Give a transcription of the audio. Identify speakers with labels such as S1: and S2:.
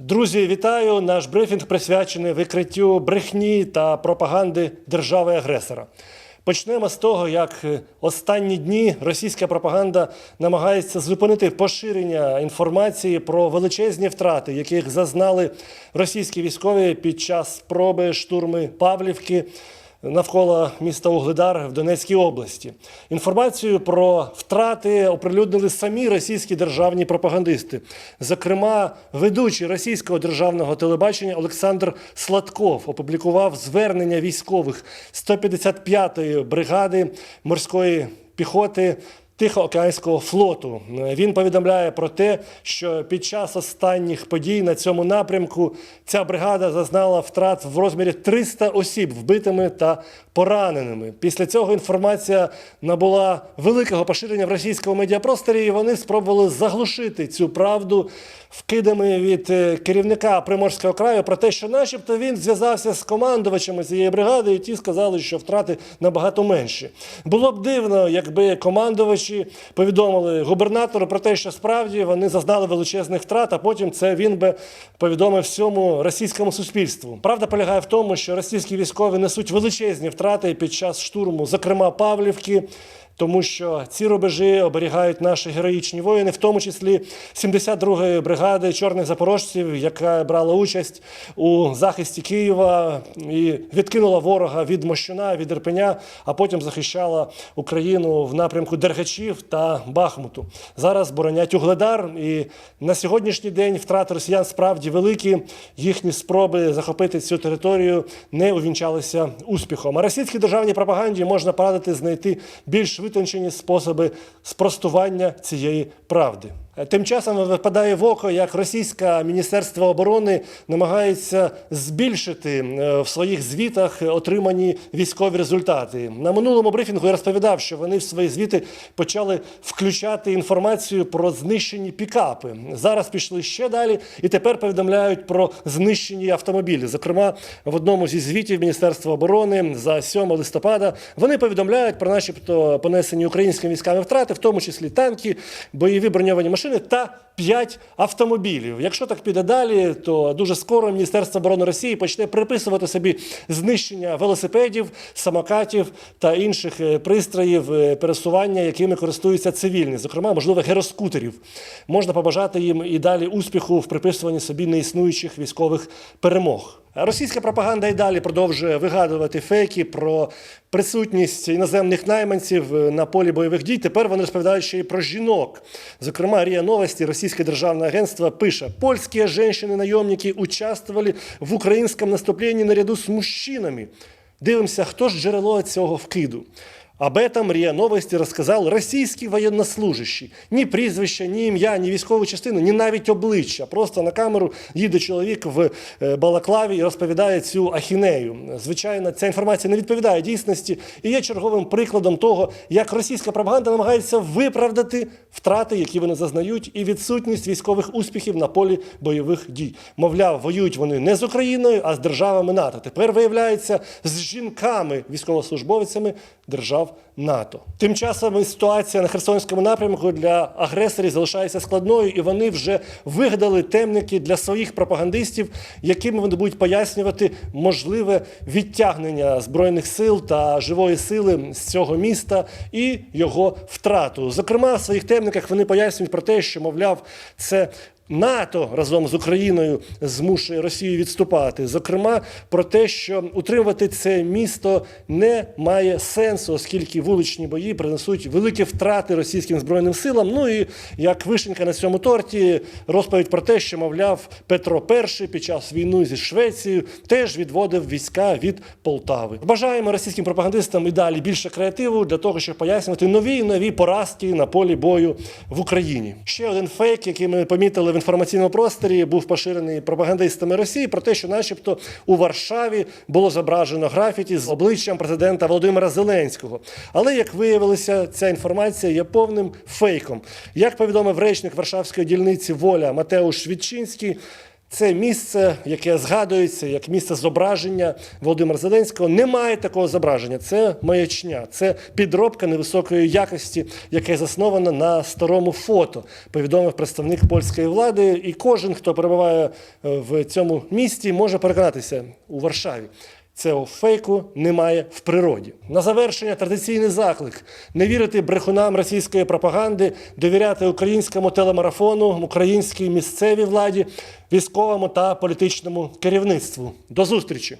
S1: Друзі, вітаю! Наш брифінг присвячений викриттю брехні та пропаганди держави-агресора. Почнемо з того, як е, останні дні російська пропаганда намагається зупинити поширення інформації про величезні втрати, яких зазнали російські військові під час спроби штурми Павлівки навколо міста Угледар в Донецькій області. Інформацію про втрати оприлюднили самі російські державні пропагандисти. Зокрема, ведучий російського державного телебачення Олександр Сладков опублікував звернення військових 155-ї бригади морської піхоти. Тихоокеанського флоту він повідомляє про те, що під час останніх подій на цьому напрямку ця бригада зазнала втрат в розмірі 300 осіб вбитими та пораненими. Після цього інформація набула великого поширення в російському медіапросторі, і вони спробували заглушити цю правду вкидами від е, керівника Приморського краю про те, що, начебто, він зв'язався з командувачами цієї бригади, і ті сказали, що втрати набагато менші. Було б дивно, якби командувачі повідомили губернатору про те, що справді вони зазнали величезних втрат, а потім це він би повідомив всьому російському суспільству. Правда полягає в тому, що російські військові несуть величезні втрати під час штурму, зокрема Павлівки. Тому що ці рубежі оберігають наші героїчні воїни, в тому числі 72-ї бригади чорних запорожців, яка брала участь у захисті Києва і відкинула ворога від Мощуна, від Ірпеня, а потім захищала Україну в напрямку Дергачів та Бахмуту. Зараз боронять Угледар, і на сьогоднішній день втрати росіян справді великі. Їхні спроби захопити цю територію не увінчалися успіхом. А російській державній пропаганді можна порадити знайти більш витончені способи спростування цієї правди. Е, Тим часом випадає в око, як російське міністерство оборони намагається збільшити е, в своїх звітах отримані військові результати. На минулому брифінгу я розповідав, що вони в свої звіти почали включати інформацію про знищені пікапи. Зараз пішли ще далі і тепер повідомляють про знищені автомобілі. Зокрема, в одному зі звітів Міністерства оборони за 7 листопада вони повідомляють про, начебто, понесені українськими військами втрати, в тому числі танки, бойові броньовані машини та 5 автомобілів. Якщо так піде далі, то дуже скоро Міністерство оборони Росії почне приписувати собі знищення велосипедів, самокатів та інших е, пристроїв е, пересування, якими користуються цивільні, зокрема, можливо, героскутерів. Можна побажати їм і далі успіху в приписуванні собі неіснуючих військових перемог. Російська пропаганда і далі продовжує вигадувати фейки про присутність іноземних найманців е, на полі бойових дій. Тепер вони розповідають ще й про жінок. Зокрема, Рія Новості, російське державне агентство, пише: польські жінки-найомники участвували в українському наступленні наряду з мужчинами. Дивимося, хто ж джерело цього вкиду. Об этом РИА Новості розказав російський воєннослужащий. Ні прізвища, ні ім'я, ні військову частину, ні навіть обличчя. Просто на камеру їде чоловік в е, балаклаві і розповідає цю ахінею. Звичайно, ця інформація не відповідає дійсності і є черговим прикладом того, як російська пропаганда намагається виправдати втрати, які вони зазнають, і відсутність військових успіхів на полі бойових дій. Мовляв, воюють вони не з Україною, а з державами НАТО. Тепер виявляється з жінками, військовослужбовцями держав НАТО. Тим часом ситуація на Херсонському напрямку для агресорів залишається складною, і вони вже вигадали темники для своїх пропагандистів, якими вони будуть пояснювати можливе відтягнення збройних сил та живої сили з цього міста і його втрату. Зокрема, в своїх темниках вони пояснюють про те, що мовляв, це НАТО разом з Україною змушує Росію відступати. Зокрема, про те, що утримувати це місто не має сенсу, оскільки вуличні бої принесуть великі втрати російським збройним силам. Ну і як вишенька на цьому торті, розповідь про те, що мовляв Петро І під час війни зі Швецією теж відводив війська від Полтави. Бажаємо російським пропагандистам і далі більше креативу для того, щоб пояснювати нові і нові поразки на полі бою в Україні. Ще один фейк, який ми помітили в інформаційному просторі, був поширений пропагандистами Росії про те, що, начебто, у Варшаві було зображено графіті з обличчям президента Володимира Зеленського. Але як виявилося, ця інформація є повним фейком. Як повідомив речник Варшавської дільниці Воля Матеуш Швідчинський, Це місце, яке згадується як місце зображення Володимира Зеленського. Немає такого зображення. Це маячня, це підробка невисокої якості, яке засновано на старому фото, повідомив представник польської влади. І кожен, хто перебуває е, в цьому місті, може переконатися у Варшаві. Цього фейку немає в природі. На завершення традиційний заклик: не вірити брехунам російської пропаганди, довіряти українському телемарафону, українській місцевій владі, військовому та політичному керівництву. До зустрічі!